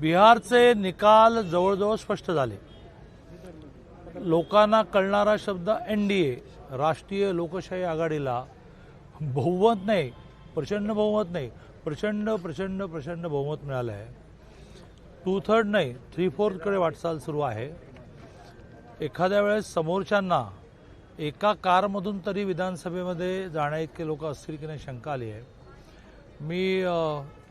बिहारचे निकाल जवळजवळ स्पष्ट झाले. लोकांना कळणारा शब्द एन डी ए राष्ट्रीय लोकशाही आघाडीला बहुमत नाही प्रचंड बहुमत नाही प्रचंड प्रचंड प्रचंड बहुमत मिळालं आहे टू थर्ड नाही थ्री फोर्थकडे वाटचाल सुरू आहे. एखाद्या वेळेस समोरच्यांना एका कारमधून तरी विधानसभेमध्ये जाण्या इतके लोक असतील की नाही शंका आली आहे. मी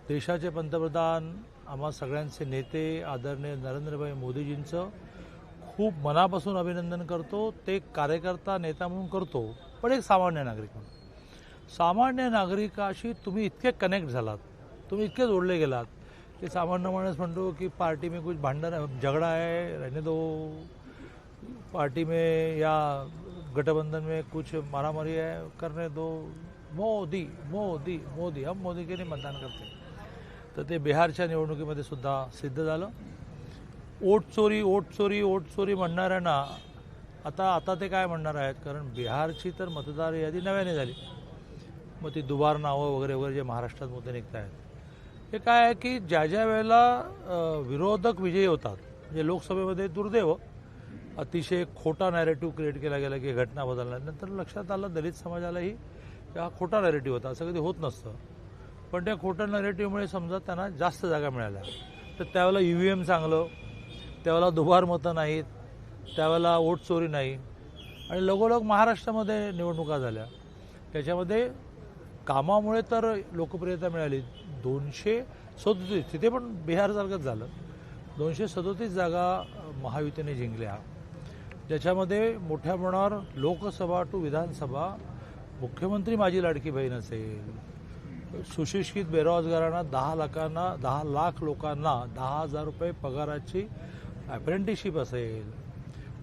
देशाचे पंतप्रधान आम्हा सगळ्यांचे नेते आदरणीय नरेंद्रभाई मोदीजींचं खूप मनापासून अभिनंदन करतो. ते कार्यकर्ता नेता म्हणून करतो पण एक सामान्य नागरिक म्हणून. सामान्य नागरिकाशी तुम्ही इतके कनेक्ट झालात. तुम्ही इतके जोडले गेलात. की सामान्य माणूस म्हणतो की पार्टी में कुछ भांडण झगड़ा आहे रहने दो. पार्टी में या गठबंधन में कुछ मारामारी है करने दो. मोदी मोदी मोदी. हम मोदी के लिए मतदान करते तर ते बिहारच्या निवडणुकीमध्ये सुद्धा सिद्ध झालं. ओट चोरी ओट चोरी ओट चोरी म्हणणाऱ्यांना आता आता ते काय म्हणणार आहेत? कारण बिहारची तर मतदार यादी नव्याने झाली. मग ती दुबार नावं वगैरे वगैरे जे महाराष्ट्रात मुद्दे निघत आहेत हे काय आहे की ज्या ज्या वेळेला विरोधक विजयी होतात म्हणजे लोकसभेमध्ये दुर्दैव अतिशय खोटा नॅरेटिव्ह क्रिएट केला गेला की घटना बदलणार नंतर लक्षात आलं दलित समाजालाही हा खोटा नॅरेटिव्ह होता. असं कधी होत नसतं. पण त्या खोट्या नरेटिव्हमुळे समजा त्यांना जास्त जागा मिळाल्या. तर त्यावेळेला यू व्ही एम चांगलं त्यावेळेला दुबार मतं नाहीत त्यावेळेला वोट चोरी नाही. आणि लगोलग महाराष्ट्रामध्ये निवडणुका झाल्या. त्याच्यामध्ये कामामुळे तर लोकप्रियता मिळाली. दोनशे सदोतीस तिथे पण बिहारसारखंच झालं. दोनशे सदोतीस जागा महायुतीने जिंकल्या. ज्याच्यामध्ये मोठ्या प्रमाणावर लोकसभा टू विधानसभा मुख्यमंत्री माझी लाडकी बहीण असेल सुशिक्षित बेरोजगारांना दहा लाखांना दहा लाख लोकांना दहा हजार रुपये पगाराची अप्रेंटिसशिप असेल.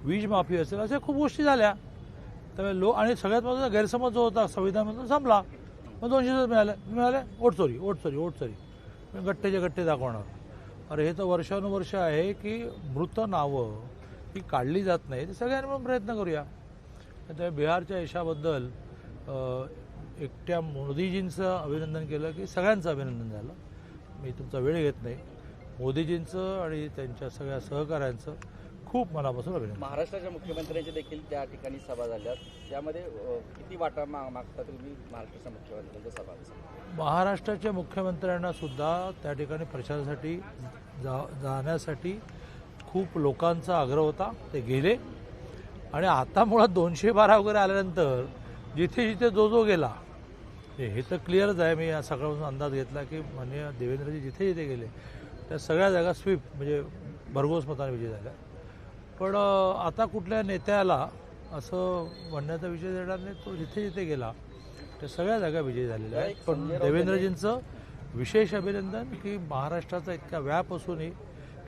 वीज माफी असेल अशा खूप गोष्टी झाल्या. त्यामुळे लो आणि सगळ्यात महत्त्वाचा गैरसमज जो होता संविधानामधून संपला. मग दोनशे मिळाले. मिळाले? ओट चोरी ओट चोरी ओट चोरी गट्टेचे गट्टे दाखवणार. अरे हे तर वर्षानुवर्ष आहे की मृत नावं ही काढली जात नाही ते सगळ्यांनी मिळून प्रयत्न करूया. त्यामुळे बिहारच्या यशाबद्दल एकट्या मोदीजींचं अभिनंदन केलं की सगळ्यांचं अभिनंदन झालं. मी तुमचा वेळ घेत नाही. मोदीजींचं आणि त्यांच्या सगळ्या सहकाऱ्यांचं खूप मनापासून अभिनंदन. महाराष्ट्राच्या मुख्यमंत्र्यांची देखील त्या ठिकाणी सभा झाल्या त्यामध्ये किती वाटा मा- मागता तुम्ही महाराष्ट्राच्या मुख्यमंत्र्यांच्या सभा महाराष्ट्राच्या मुख्यमंत्र्यांना सुद्धा त्या ठिकाणी प्रचारासाठी जा जाण्यासाठी खूप लोकांचा आग्रह होता. ते गेले. आणि आता मुळात दोनशे बारा वगैरे आल्यानंतर जिथे जिथे जो जो गेला हे तर क्लिअरच आहे. मी सकाळपासून अंदाज घेतला की माननीय देवेंद्रजी जिथे जिथे गेले त्या सगळ्या जागा स्वीप म्हणजे भरघोस मताने विजय झाल्या. पण आता कुठल्या नेत्याला असं म्हणण्याचा विषय देणार नाही. तो जिथे जिथे गेला त्या सगळ्या जागा विजयी झालेल्या आहेत. पण देवेंद्रजींचं विशेष अभिनंदन की महाराष्ट्राचा इतका व्याप असूनही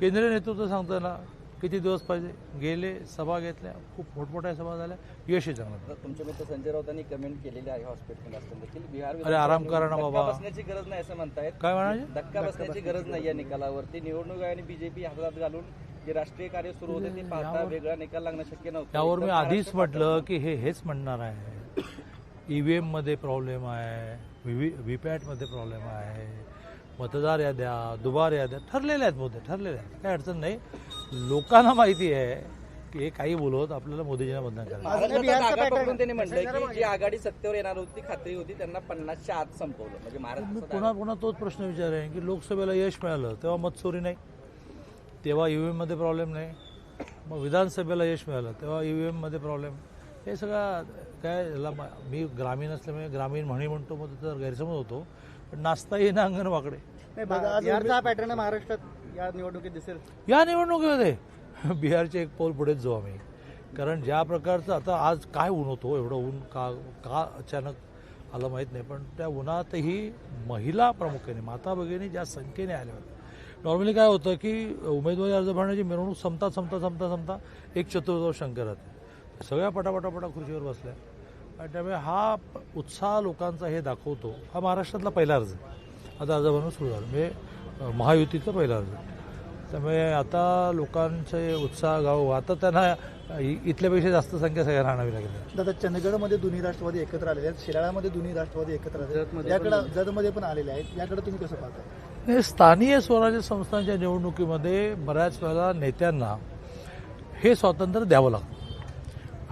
केंद्रीय नेतृत्व सांगतं ना किती दिवस पाहिजे? गेले सभा घेतल्या खूप मोठमोठ्या सभा झाल्या. यशही चांगलं. आता तुमचे मित्र संजय राऊतांनी कमेंट केलेली आहे असताना देखील बिहार अरे आराम करा ना बाबा. बसण्याची गरज नाही असं म्हणतायत. काय म्हणाले? धक्का बसण्याची गरज नाही या निकालावरती. निवडणूक आहे आणि बीजेपी हातात घालून जे राष्ट्रीय कार्य सुरू होते ते पाहता वेगळा निकाल लागणं शक्य नव्हतं. त्यावर मी आधीच म्हटलं की हे हेच म्हणणार आहे. ई व्ही एममध्ये प्रॉब्लेम आहे. व्ही व्ही पॅटमध्ये प्रॉब्लेम आहे. मतदार याद्या दुबार याद्या ठरलेल्या आहेत मुद्दे ठरलेले आहेत. काही अडचण नाही. लोकांना माहिती आहे की हे काही बोलवत आपल्याला मोदीजींना मतदान करायचं. त्यांनी म्हटलं की जी आघाडी सत्तेवर येणार होती खात्री होती त्यांना पन्नासच्या आत संपवलं. म्हणजे मी पुन्हा पुन्हा तोच प्रश्न विचारेन की लोकसभेला यश मिळालं तेव्हा मतचोरी नाही. तेव्हा ई व्ही एममध्ये प्रॉब्लेम नाही. मग विधानसभेला यश मिळालं तेव्हा ई व्ही एममध्ये प्रॉब्लेम हे सगळं काय याला मा- मी ग्रामीण असल्यामुळे ग्रामीण म्हणी म्हणतो मग त्याचा गैरसमज होतो. पण नाचता येईना अंगण वाकडे पॅटर्न महाराष्ट्रात? या निवडणुकीत दिसेल. या निवडणुकीमध्ये? बिहारचे एक पाऊल पुढेच जाऊ आम्ही. कारण ज्या प्रकारचं आता आज काय ऊन होतो एवढं ऊन का का अचानक आलं माहीत नाही पण त्या उन्हातही महिला प्रामुख्याने माता भगिनी ज्या संख्येने आल्या होत्या. नॉर्मली काय होतं की उमेदवारी अर्ज भरण्याची मिरवणूक संपता संपता संपता संपता एक चतुर्दश शंकर राहते. सगळ्या पटापटापटा खुर्चीवर बसल्या. त्यामुळे हा उत्साह लोकांचा हे दाखवतो. हा महाराष्ट्रातला पहिला अर्ज आहे. आता अर्ज भरणं सुरू झालं. म्हणजे महायुतीचा पहिला अर्ज त्यामुळे आता लोकांचे उत्साह गाव आता त्यांना इ- इथल्यापेक्षा जास्त संख्या सगळ्यांना आणावी लागेल. दादा चंदगडमध्ये दोन्ही राष्ट्रवादी एकत्र आलेले आहेत. शिराळामध्ये दोन्ही राष्ट्रवादी एकत्र आले याकडे जतमध्ये पण आलेले आहेत. याकडे तुम्ही कसं पाहता स्थानीय स्वराज्य संस्थांच्या निवडणुकीमध्ये बऱ्याच वेळेला नेत्यांना हे स्वातंत्र्य द्यावं लागतं.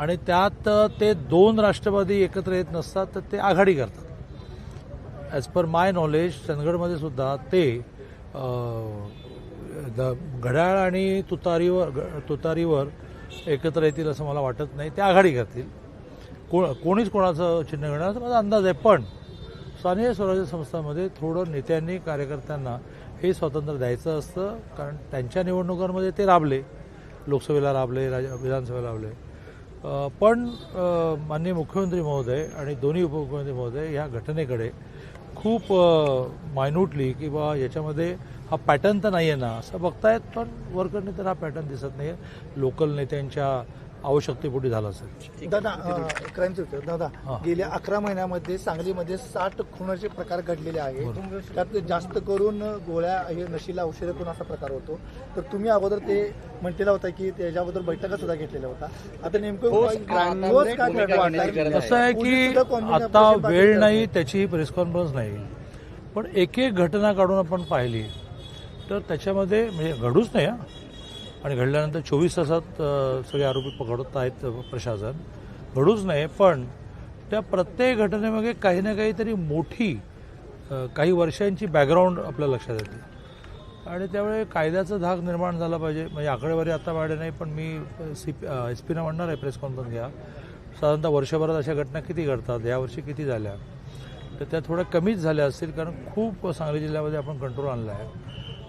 आणि त्यात ते दोन राष्ट्रवादी एकत्र येत नसतात तर ते आघाडी करतात. ॲज पर माय नॉलेज चंदगडमध्ये सुद्धा ते द- घड्याळ आणि तुतारीवर ग- तुतारीवर एकत्र येतील असं मला वाटत नाही. ते आघाडी करतील. को कोणीच कोणाचं चिन्ह घेणार माझा अंदाज आहे. पण स्थानिक स्वराज्य संस्थांमध्ये थोडं नेत्यांनी कार्यकर्त्यांना हे स्वातंत्र्य द्यायचं असतं कारण त्यांच्या निवडणुकांमध्ये ते राबले. लोकसभेला राबले राज विधानसभेला राबले. पण माननीय मुख्यमंत्री महोदय आणि दोन्ही उपमुख्यमंत्री महोदय ह्या घटनेकडे खूप मायन्यूटली किंवा याच्यामध्ये हा पॅटर्न तर नाही आहे ना असं बघतायत पण वर्करने तर हा पॅटर्न दिसत नाही लोकल नेत्यांच्या आवश्यकतेपोटी झाला असेल. दादा क्राईम दादा. गेल्या अकरा महिन्यामध्ये सांगलीमध्ये साठ खुनाचे प्रकार घडलेले आहेत. त्यात जास्त करून गोळ्या हे नशीला औषधे असा प्रकार होतो. तर तुम्ही अगोदर ते म्हटलेला होता की त्याच्याबद्दल बैठका सुद्धा घेतलेल्या होता आता नेमकं. असं आहे की आता वेळ. नाही त्याची ही प्रेस कॉन्फरन्स नाही. पण एक एक घटना काढून आपण पाहिली. तर त्याच्यामध्ये म्हणजे घडूच नाही हा. आणि घडल्यानंतर चोवीस तासात सगळे आरोपी पकडत आहेत प्रशासन. घडूच नाही पण त्या प्रत्येक घटनेमागे काही ना काहीतरी मोठी काही वर्षांची बॅकग्राऊंड आपल्या लक्षात येते. आणि त्यामुळे कायद्याचा धाक निर्माण झाला पाहिजे. म्हणजे आकडेवारी आता वाढे नाही पण मी सी पी एस पीना म्हणणार आहे प्रेस कॉन्फरन्स घ्या. साधारणतः वर्षभरात अशा घटना किती घडतात? यावर्षी किती झाल्या? तर त्या थोड्या कमीच झाल्या असतील कारण खूप सांगली जिल्ह्यामध्ये आपण कंट्रोल आणला आहे.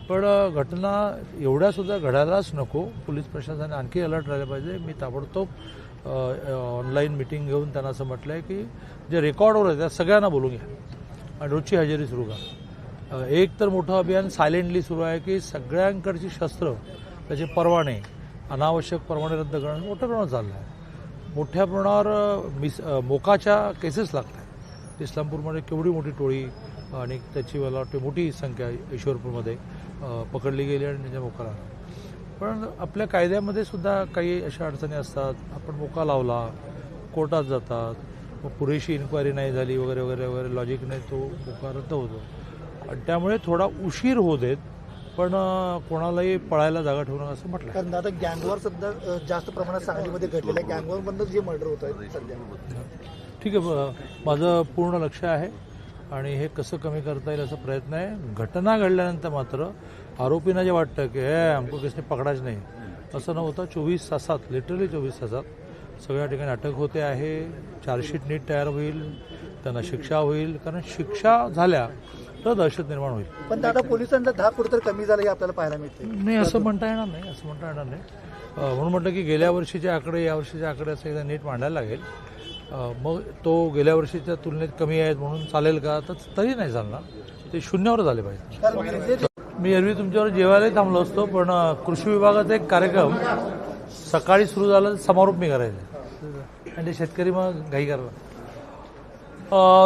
पण घटना एवढ्यासुद्धा घडायलाच नको. पोलीस प्रशासनाने आणखी अलर्ट राहिलं पाहिजे. मी ताबडतोब ऑनलाईन मिटिंग घेऊन त्यांना असं म्हटलं आहे की जे रेकॉर्डवर आहे त्या सगळ्यांना बोलून घ्या. आणि रोजची हजेरी सुरू करा. एक तर मोठं अभियान सायलेंटली सुरू आहे की सगळ्यांकडची शस्त्र त्याचे परवाने अनावश्यक परवाने रद्द करणं मोठ्या प्रमाणात चाललं आहे मोठ्या प्रमाणावर मिस मोकाच्या केसेस लागत आहेत इस्लामपूरमध्ये केवढी मोठी टोळी आणि त्याची मला वाटते मोठी संख्या ईश्वरपूरमध्ये. पकडली गेली आणि त्याच्या मोका लागला पण आपल्या कायद्यामध्ये सुद्धा काही अशा अडचणी असतात. आपण मोका लावला कोर्टात जातात मग पुरेशी इन्क्वायरी नाही झाली वगैरे वगैरे वगैरे लॉजिकने तो मोका रद्द होतो. आणि त्यामुळे थोडा उशीर होऊ देत पण कोणालाही पळायला जागा ठेवू नका असं म्हटलं कारण दादा गँगवर सुद्धा अ, जास्त प्रमाणात सांगलीमध्ये घडलेल्या गँगवर बंद जे मर्डर होत आहे सध्या. ठीक आहे माझं पूर्ण लक्ष आहे. आणि हे कसं कमी करता येईल असा प्रयत्न आहे. घटना घडल्यानंतर मात्र आरोपींना जे वाटतं की हे आमको किसने पकडाच नाही. असं न होता चोवीस तासात लिटरली चोवीस तासात सगळ्या ठिकाणी अटक होते आहे. चार्जशीट नीट तयार होईल त्यांना शिक्षा होईल कारण शिक्षा झाल्या तर दहशत निर्माण होईल. पण दादा पोलिसांचा धाक कुठेतरी कमी झाला हे आपल्याला पाहायला मिळते नाही असं म्हणता येणार नाही असं म्हणता येणार नाही. म्हणून म्हटलं की गेल्या वर्षीचे आकडे या वर्षीचे आकडे असं एकदा नीट मांडायला लागेल. मग तो गेल्या वर्षीच्या तुलनेत कमी आहेत म्हणून चालेल का? तर तरी नाही चालणार. ते शून्यावर झाले पाहिजे. मी एरवी तुमच्यावर जेवायलाही थांबलो असतो पण कृषी विभागाचा एक कार्यक्रम सकाळी सुरू झाला समारोप मी करायचा आणि ते शेतकरी मग घाई करला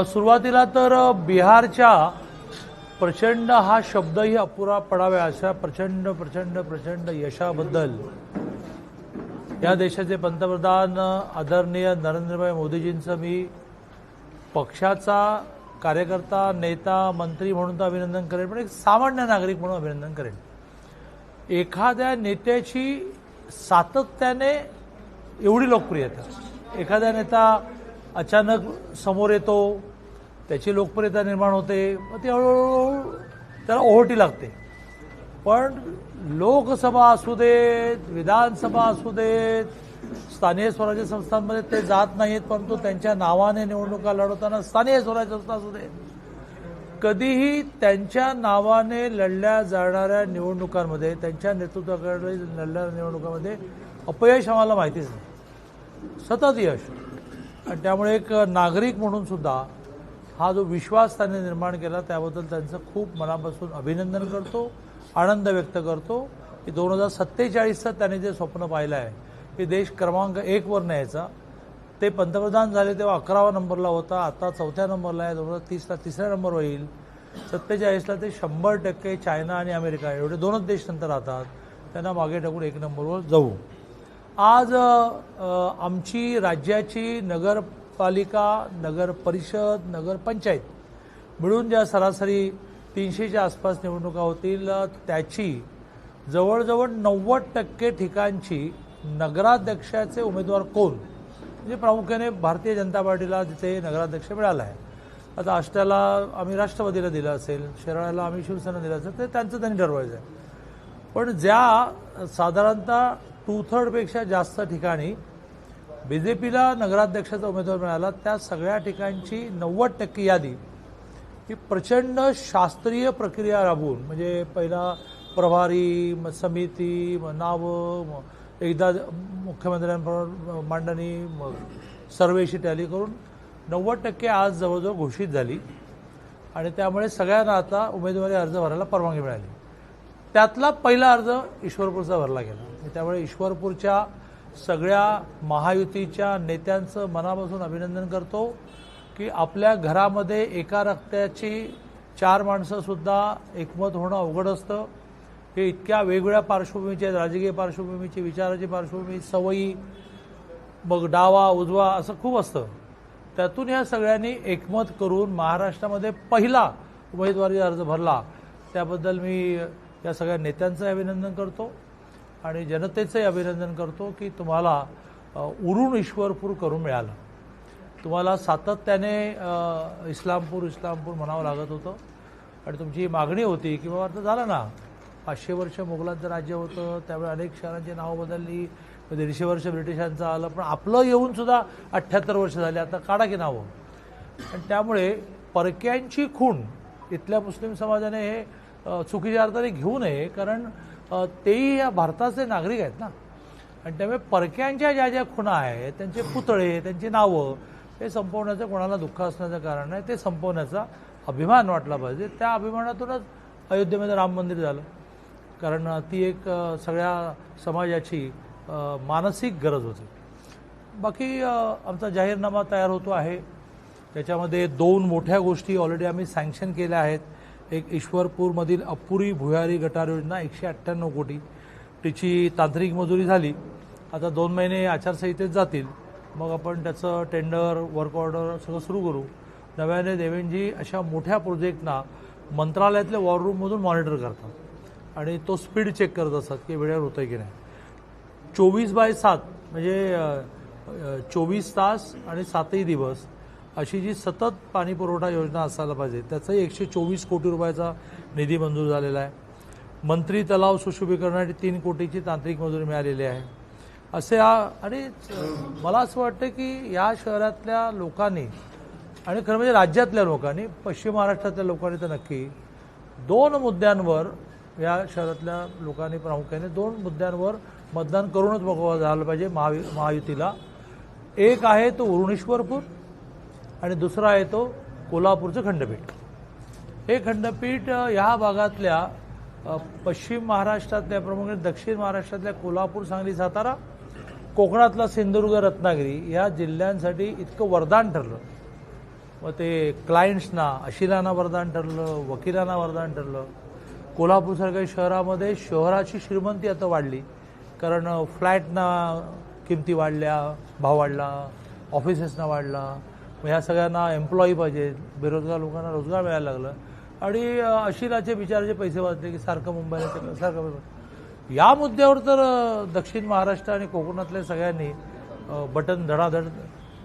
सुरुवातीला तर बिहारच्या प्रचंड हा शब्दही अपुरा पडावा अशा प्रचंड प्रचंड प्रचंड यशाबद्दल या देशाचे पंतप्रधान आदरणीय नरेंद्रभाई मोदीजींचं मी पक्षाचा कार्यकर्ता नेता मंत्री म्हणून तर अभिनंदन करेन पण एक सामान्य नागरिक म्हणून अभिनंदन करेन. एखाद्या नेत्याची सातत्याने एवढी लोकप्रियता. एखादा नेता अचानक समोर येतो त्याची लोकप्रियता निर्माण होते मग ती हळूहळू त्याला ओहोटी लागते. पण लोकसभा असू देत विधानसभा असू देत स्थानिक स्वराज्य संस्थांमध्ये ते जात नाहीत परंतु त्यांच्या नावाने निवडणुका लढवताना स्थानिक स्वराज्य संस्था असू दे. कधीही त्यांच्या नावाने लढल्या जाणाऱ्या निवडणुकांमध्ये त्यांच्या नेतृत्वाकडे लढणाऱ्या निवडणुकांमध्ये अपयश आम्हाला माहितीच नाही. सतत यश. आणि त्यामुळे एक नागरिक म्हणून सुद्धा हा जो विश्वास त्यांनी निर्माण केला त्याबद्दल त्यांचं खूप मनापासून अभिनंदन करतो. आनंद व्यक्त करतो की दोन हजार सत्तेचाळीसचं त्यांनी जे स्वप्न पाहिलं आहे की देश क्रमांक एकवर न्यायचा. ते पंतप्रधान झाले तेव्हा अकरावा नंबरला होता आता चौथ्या नंबरला आहे दोन हजार तीसला तिसऱ्या नंबर होईल. सत्तेचाळीसला ते शंभर टक्के चायना आणि अमेरिका एवढे दोनच देश नंतर राहतात. त्यांना मागे टाकून एक नंबरवर जाऊ. आज आमची राज्याची नगरपालिका नगर परिषद नगरपंचायत मिळून ज्या सरासरी तीनशेच्या आसपास निवडणुका होतील. त्याची जवळजवळ नव्वद टक्के ठिकाणची नगराध्यक्षाचे उमेदवार कोण? म्हणजे प्रामुख्याने भारतीय जनता पार्टीला तिथे नगराध्यक्ष मिळाला आहे. आता आष्ट्याला आम्ही राष्ट्रवादीला दिलं असेल शेराळ्याला आम्ही शिवसेना दिलं असेल ते त्यांचं त्यांनी ठरवायचं आहे. पण ज्या साधारणतः टू थर्डपेक्षा जास्त ठिकाणी बी जे पीला नगराध्यक्षाचा उमेदवार मिळाला त्या सगळ्या ठिकाणची नव्वद टक्के यादी ही प्रचंड शास्त्रीय प्रक्रिया राबवून म्हणजे पहिला प्रभारी मग समिती मग नावं मग एकदा मुख्यमंत्र्यांबरोबर मांडणी मग सर्वेशी टॅली करून नव्वद टक्के आज जवळजवळ घोषित झाली. आणि त्यामुळे सगळ्यांना आता उमेदवारी अर्ज भरायला परवानगी मिळाली. त्यातला पहिला अर्ज ईश्वरपूरचा भरला गेला. आणि त्यामुळे ईश्वरपूरच्या सगळ्या महायुतीच्या नेत्यांचं मनापासून अभिनंदन करतो. की आपल्या घरामध्ये एका रक्त्याची चार माणसंसुद्धा एकमत होणं अवघड असतं. हे इतक्या वेगवेगळ्या पार्श्वभूमीचे राजकीय पार्श्वभूमीची विचाराची पार्श्वभूमी सवयी मग डावा उजवा असं खूप असतं. त्यातून या सगळ्यांनी एकमत करून महाराष्ट्रामध्ये पहिला उमेदवारी अर्ज भरला. त्याबद्दल मी या सगळ्या नेत्यांचं अभिनंदन करतो आणि जनतेचंही अभिनंदन करतो की तुम्हाला उरून ईश्वरपूर करून मिळालं. तुम्हाला सातत्याने इस्लामपूर इस्लामपूर म्हणावं लागत होतं. आणि तुमची मागणी होती की बाबा आता झालं ना. पाचशे वर्ष मुघलांचं राज्य होतं त्यावेळी अनेक शहरांची नावं बदलली. म्हणजे दीडशे वर्ष ब्रिटिशांचं आलं पण आपलं येऊन सुद्धा अठ्ठ्याहत्तर वर्ष झाले. आता काढा की नावं. आणि त्यामुळे परक्यांची खूण इथल्या मुस्लिम समाजाने हे चुकीच्या अर्थाने घेऊ नये कारण तेही या भारताचे नागरिक आहेत ना. आणि त्यामुळे परक्यांच्या ज्या ज्या खुणा आहेत त्यांचे पुतळे त्यांची नावं हे संपवण्याचं कोणाला दुःख असण्याचं कारण नाही. ते संपवण्याचा अभिमान वाटला पाहिजे. त्या अभिमानातूनच अयोध्येमध्ये राम मंदिर झालं. कारण ती एक सगळ्या समाजाची मानसिक गरज होती. बाकी आमचा जाहीरनामा तयार होतो आहे. त्याच्यामध्ये दोन मोठ्या गोष्टी ऑलरेडी आम्ही सँक्शन केल्या आहेत. एक ईश्वरपूरमधील अपुरी भुयारी गटार योजना एकशे अठ्ठ्याण्णव कोटी. तिची तांत्रिक मजुरी झाली. आता दोन महिने आचारसंहितेत जातील. मग आपण त्याचं टेंडर वर्क ऑर्डर सगळं सुरू करू. नव्याने देवेंजी अशा मोठ्या प्रोजेक्टना मंत्रालयातल्या वॉर रूममधून मॉनिटर करतात. आणि तो स्पीड चेक करत असतात की वेळेवर होतं की नाही. चोवीस बाय सात म्हणजे चोवीस तास आणि सातही दिवस अशी जी सतत पाणी पुरवठा योजना असायला पाहिजे त्याचाही एकशे चोवीस कोटी रुपयाचा निधी मंजूर झालेला आहे. मंत्री तलाव सुशोभीकरणासाठी तीन कोटीची तांत्रिक मंजुरी मिळालेली आहे. असे आणि मला असं वाटतं की या शहरातल्या लोकांनी आणि खरं म्हणजे राज्यातल्या लोकांनी पश्चिम महाराष्ट्रातल्या लोकांनी तर नक्की दोन मुद्द्यांवर या शहरातल्या लोकांनी प्रामुख्याने दोन मुद्द्यांवर मतदान करूनच बघावं झालं पाहिजे महावि महायुतीला. एक आहे तो उरुणेश्वरपूर आणि दुसरा आहे तो कोल्हापूरचं खंडपीठ. हे खंडपीठ ह्या भागातल्या पश्चिम महाराष्ट्रातल्या प्रमुख दक्षिण महाराष्ट्रातल्या कोल्हापूर सांगली सातारा कोकणातला सिंधुदुर्ग रत्नागिरी या जिल्ह्यांसाठी इतकं वरदान ठरलं. मग ते क्लायंट्सना अशिलांना वरदान ठरलं वकिलांना वरदान ठरलं. कोल्हापूरसारख्या शहरामध्ये शहराची श्रीमंती आता वाढली. कारण फ्लॅटना किमती वाढल्या भाव वाढला ऑफिसेसना वाढला. मग ह्या सगळ्यांना एम्प्लॉई पाहिजे बेरोजगार लोकांना रोजगार मिळायला लागलं. आणि अशिलाचे बिचाराचे पैसे वाचले की सारखं मुंबईला सारखं मुंबई. या मुद्द्यावर तर दक्षिण महाराष्ट्र आणि कोकणातल्या सगळ्यांनी बटन धडाधड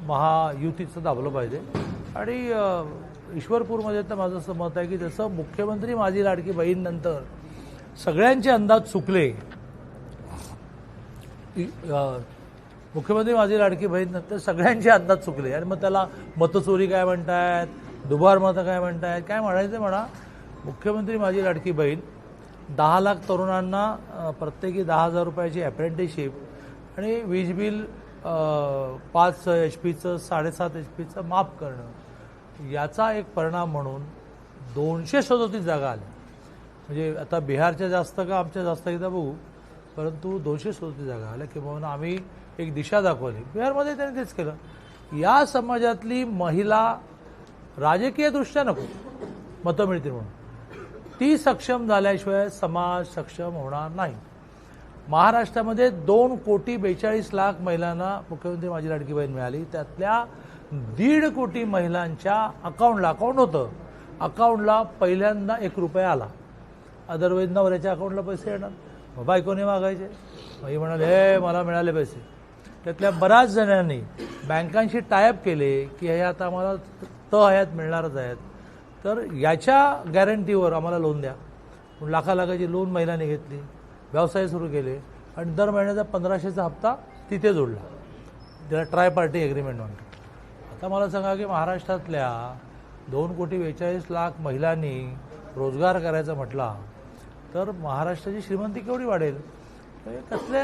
महायुतीचं दाबलं पाहिजे. आणि ईश्वरपूरमध्ये तर माझं असं मत आहे की जसं मुख्यमंत्री माझी लाडकी बहीणनंतर सगळ्यांचे अंदाज चुकले मुख्यमंत्री माझी लाडकी बहीणनंतर सगळ्यांचे अंदाज चुकले. आणि मग त्याला मतचोरी काय म्हणतायत दुबार मतं काय म्हणतायत काय म्हणायचं म्हणा मुख्यमंत्री माझी लाडकी बहीण दहा लाख तरुणांना प्रत्येकी दहा हजार रुपयाची अप्रेंटिसशिप आणि वीज बिल पाच एच पीचं साडेसात एच पीचं माफ करणं. याचा एक परिणाम म्हणून दोनशे सदोतीस जागा आल्या. म्हणजे आता बिहारच्या जास्त का आमच्या जास्त एकदा बघू परंतु दोनशे सदोतीस जागा आल्या. किंवा आम्ही एक दिशा दाखवली. बिहारमध्ये त्यांनी तेच केलं. या समाजातली महिला राजकीयदृष्ट्या नको. मतं मिळतील म्हणून. ती सक्षम झाल्याशिवाय समाज सक्षम होणार नाही. महाराष्ट्रामध्ये दोन कोटी बेचाळीस लाख महिलांना मुख्यमंत्री माझी लाडकी बहीण मिळाली. त्यातल्या दीड कोटी महिलांच्या अकाउंटला अकाउंट होतं. अकाउंटला पहिल्यांदा एक रुपया आला. अदरवाईज नवऱ्याच्या अकाउंटला पैसे येणार. मग बायकोने मागायचे. मग ही म्हणाले हे मला मिळाले पैसे. त्यातल्या बऱ्याच जणांनी बँकांशी टायअप केले की हे आता आम्हाला त हयात मिळणारच आहेत. तर याच्या गॅरंटीवर आम्हाला लोन द्या. म्हणून लाखा लाखाची लोन महिलांनी घेतली व्यवसाय सुरू केले आणि दर महिन्याचा पंधराशेचा हप्ता तिथे जोडला. त्याला ट्राय पार्टी ॲग्रीमेंट म्हणतो आता मला सांगा की महाराष्ट्रातल्या दोन कोटी बेचाळीस लाख महिलांनी रोजगार करायचा म्हटला तर महाराष्ट्राची श्रीमंती केवढी वाढेल? कसले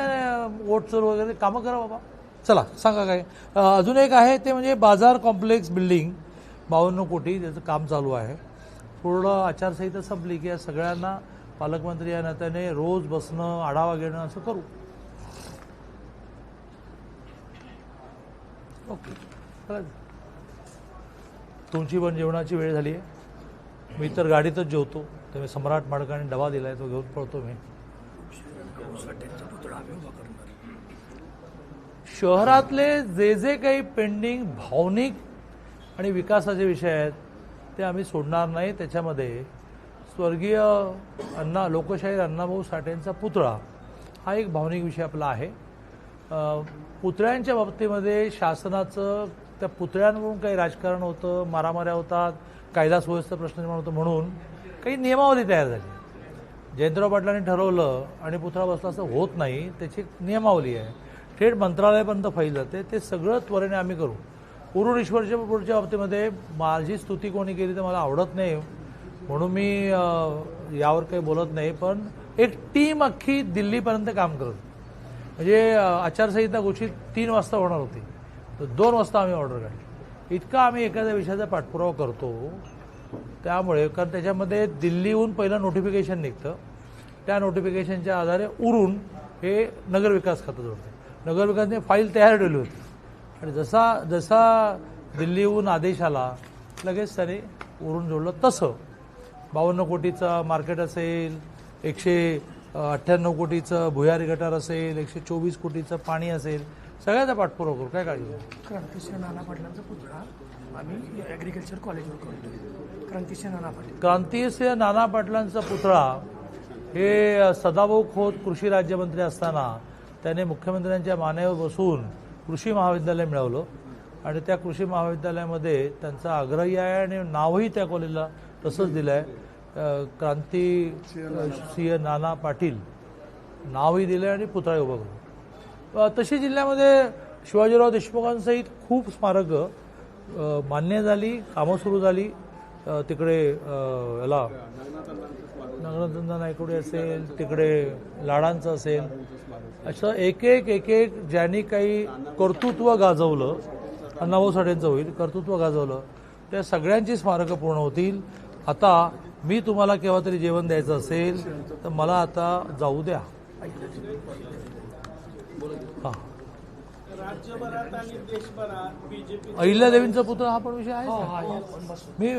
ओटचोर वगैरे कामं करा बाबा. चला सांगा काय. अजून एक आहे ते म्हणजे बाजार कॉम्प्लेक्स बिल्डिंग बावन्न कोटी त्याचं काम चालू आहे. पूर्ण आचारसंहिता संपली की या सगळ्यांना पालकमंत्री या नात्याने रोज बसणं आढावा घेणं असं करू. ओके. तुमची पण जेवणाची वेळ झाली आहे. मी तर गाडीतच जेवतो. तुम्ही सम्राट माडकाने डबा आहे तो घेऊन पळतो मी. शहरातले जे जे काही पेंडिंग भावनिक आणि विकासाचे विषय आहेत ते आम्ही सोडणार नाही. त्याच्यामध्ये स्वर्गीय अण्णा लोकशाहीर अण्णाभाऊ साठेंचा पुतळा हा एक भावनिक विषय आपला आहे. पुतळ्यांच्या बाबतीमध्ये शासनाचं त्या पुतळ्यांवरून काही राजकारण होतं मारामाऱ्या होतात कायदा सुव्यवस्था प्रश्न निर्माण होतो म्हणून काही नियमावली तयार झाली. जयंतराव पाटलांनी ठरवलं आणि पुतळा बसला असं होत नाही त्याची एक नियमावली आहे. थेट मंत्रालयापर्यंत फाईल जाते. ते सगळं त्वरेने आम्ही करू. उरुण ईश्वरच्या पुढच्या बाबतीमध्ये माझी स्तुती कोणी केली तर मला आवडत नाही म्हणून मी यावर काही बोलत नाही पण एक टीम अख्खी दिल्लीपर्यंत काम करत म्हणजे आचारसंहिता घोषित तीन वाजता होणार होती. तर दोन वाजता आम्ही ऑर्डर काढली. इतका आम्ही एखाद्या विषयाचा पाठपुरावा करतो त्यामुळे कारण त्याच्यामध्ये दिल्लीहून पहिलं नोटिफिकेशन निघतं. त्या नोटिफिकेशनच्या आधारे उरून हे नगरविकास खातं जोडते. नगरविकासने फाईल तयार ठेवली होती. आणि जसा जसा दिल्लीहून आदेश आला लगेच त्याने उरून जोडलं तसं. बावन्न कोटीचा मार्केट असेल एकशे अठ्ठ्याण्णव कोटीचं भुयारी गटार असेल एकशे चोवीस कोटीचं पाणी असेल सगळ्याचा पाठपुरावा करू काय काळजी. क्रांतिसिंह नाना पाटलांचा पुतळा आम्ही ॲग्रिकल्चर कॉलेजवर करतो क्रांतिसिंह नाना पाटील. क्रांतिसिंह नाना पाटलांचा पुतळा हे सदाभाऊ खोत कृषी राज्यमंत्री असताना त्याने मुख्यमंत्र्यांच्या मानेवर बसून कृषी महाविद्यालय मिळवलं. आणि त्या कृषी महाविद्यालयामध्ये त्यांचा आग्रही आहे आणि नावही त्या कॉलेजला तसंच दिलं आहे क्रांती सिंह नाना पाटील नावही दिलं आहे आणि पुतळा उभा करून. तशी जिल्ह्यामध्ये शिवाजीराव देशमुखांसहित खूप स्मारकं मान्य झाली कामं सुरू झाली. तिकडे याला नगरचंदा नायकोडे असेल तिकडे लाडांचं असेल असं एक एक एक एक ज्यांनी काही कर्तृत्व गाजवलं अण्णाभाऊ साठेंचं होईल कर्तृत्व गाजवलं त्या सगळ्यांची स्मारकं पूर्ण होतील. आता मी तुम्हाला केव्हा तरी जेवण द्यायचं असेल तर मला आता जाऊ द्या. हा. अहिल्यादेवींचा पुत्र हा पण विषय आहे मी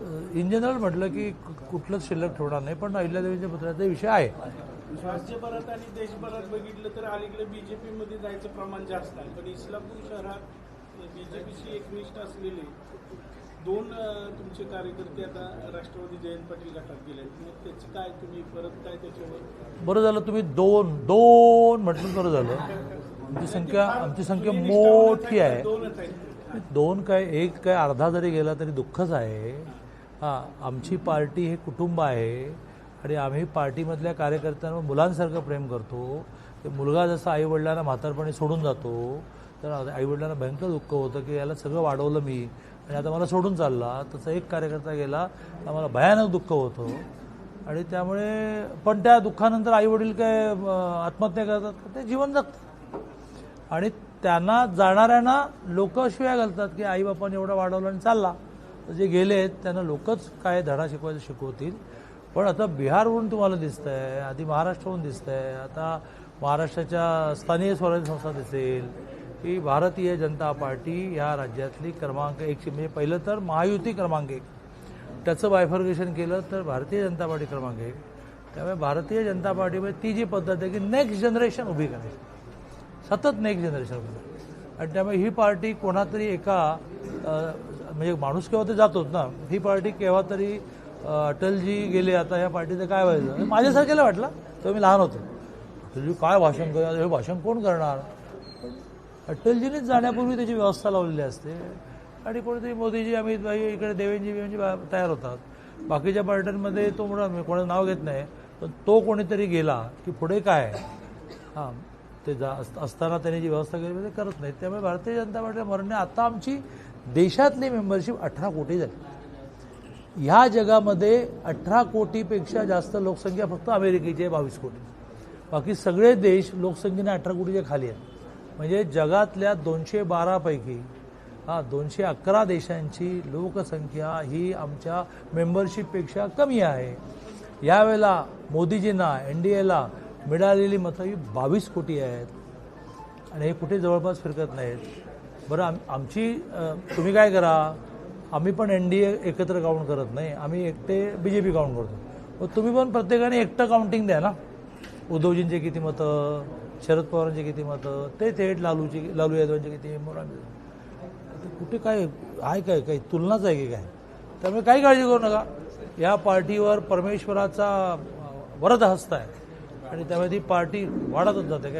इन जनरल म्हटलं की कुठलंच शिल्लक ठेवणार नाही पण अहिल्यादेवींच्या पुतळ्याचा विषय आहे. राज्यभरात आणि देशभरात बघितलं तर अलीकडे बीजेपी मध्ये जायचं प्रमाण जास्त आहे. पण इस्लामपूर शहरात बीजेपीशी एकनिष्ठ असलेले दोन तुमचे कार्यकर्ते आता राष्ट्रवादी जयंत पाटील गटात गेले मग त्याची काय तुम्ही परत काय त्याच्यावर? बरं झालं तुम्ही दोन दोन म्हटलं बरं झालं. आमची संख्या आमची संख्या मोठी आहे. दोन काय एक काय अर्धा जरी गेला तरी दुःखच आहे. हां आमची पार्टी हे कुटुंब आहे. आणि आम्ही पार्टीमधल्या कार्यकर्त्यांवर मुलांसारखं प्रेम करतो. ते मुलगा जसा आईवडिलांना म्हातारपणी सोडून जातो तर आईवडिलांना भयंकर दुःख होतं की याला सगळं वाढवलं मी आणि आता मला सोडून चालला. तसा एक कार्यकर्ता गेला तर मला भयानक दुःख होतं. आणि त्यामुळे पण त्या दुःखानंतर आईवडील काय आत्महत्या करतात का? ते जीवन जगतात. आणि त्यांना जाणाऱ्यांना लोक शिव्या घालतात की आई बापाने एवढं वाढवलं आणि चालला. जे गेले आहेत त्यांना लोकच काय धडा शिकवायचं शिकवतील. पण आता बिहारवरून तुम्हाला दिसतं आहे आधी महाराष्ट्रावरून आहे आता महाराष्ट्राच्या स्थानिक स्वराज्य संस्था दिसेल की भारतीय जनता पार्टी या राज्यातली क्रमांक एकशे म्हणजे पहिलं तर महायुती क्रमांक एक. त्याचं बायफर्गेशन केलं तर भारतीय जनता पार्टी क्रमांक एक. त्यामुळे भारतीय जनता पार्टीमध्ये ती जी पद्धत आहे की नेक्स्ट जनरेशन उभी करायची. सतत नेक्स्ट जनरेशन उभी आणि त्यामुळे ही पार्टी कोणातरी एका म्हणजे माणूस केव्हा ते जातोच ना. ही पार्टी केव्हा तरी अटलजी गेले आता या पार्टीचं काय व्हायचं? आणि माझ्यासारख्याला वाटलं तेव्हा मी लहान होतो. अटलजी काय भाषण करणार? हे भाषण कोण करणार? पण अटलजीनेच जाण्यापूर्वी त्याची व्यवस्था लावलेली असते. आणि कोणीतरी मोदीजी अमित भाई इकडे देवेंजी बिवेंजी बा- तयार होतात. बाकीच्या पार्ट्यांमध्ये तो म्हणा मी कोणाचं नाव घेत नाही पण तो कोणीतरी गेला की पुढे काय? हां ते जा अस- असताना त्यांनी जी व्यवस्था केली ते करत नाहीत. त्यामुळे भारतीय जनता पार्टीला मरणे आता आमची देशातली मेंबरशिप अठरा कोटी झाली. ह्या जगामध्ये अठरा कोटीपेक्षा जास्त लोकसंख्या फक्त अमेरिकेची आहे बावीस कोटी. बाकी सगळे देश लोकसंख्येने अठरा कोटीच्या खाली आहेत. म्हणजे जगातल्या दोनशे बारापैकी हा दोनशे अकरा देशांची लोकसंख्या ही आमच्या मेंबरशिपपेक्षा कमी आहे. यावेळेला मोदीजींना एन डी एला मिळालेली मतं ही बावीस कोटी आहेत. आणि हे कुठे जवळपास फिरकत नाहीत. बरं आम आमची तुम्ही काय करा? आम्ही पण एन डी ए एकत्र काउंट करत नाही. आम्ही एकटे बी जे पी काउंट करतो. मग तुम्ही पण प्रत्येकाने एकटं काउंटिंग द्या ना. उद्धवजींचे किती मतं शरद पवारांचे किती मतं ते थेट लालूची लालू यादवांचे किती मोरांचे. कुठे काय आहे काय काही तुलनाच आहे की काय? त्यामुळे काही काळजी करू नका. या पार्टीवर परमेश्वराचा वरद हस्त आहे. आणि त्यामुळे ती पार्टी वाढतच जाते. काय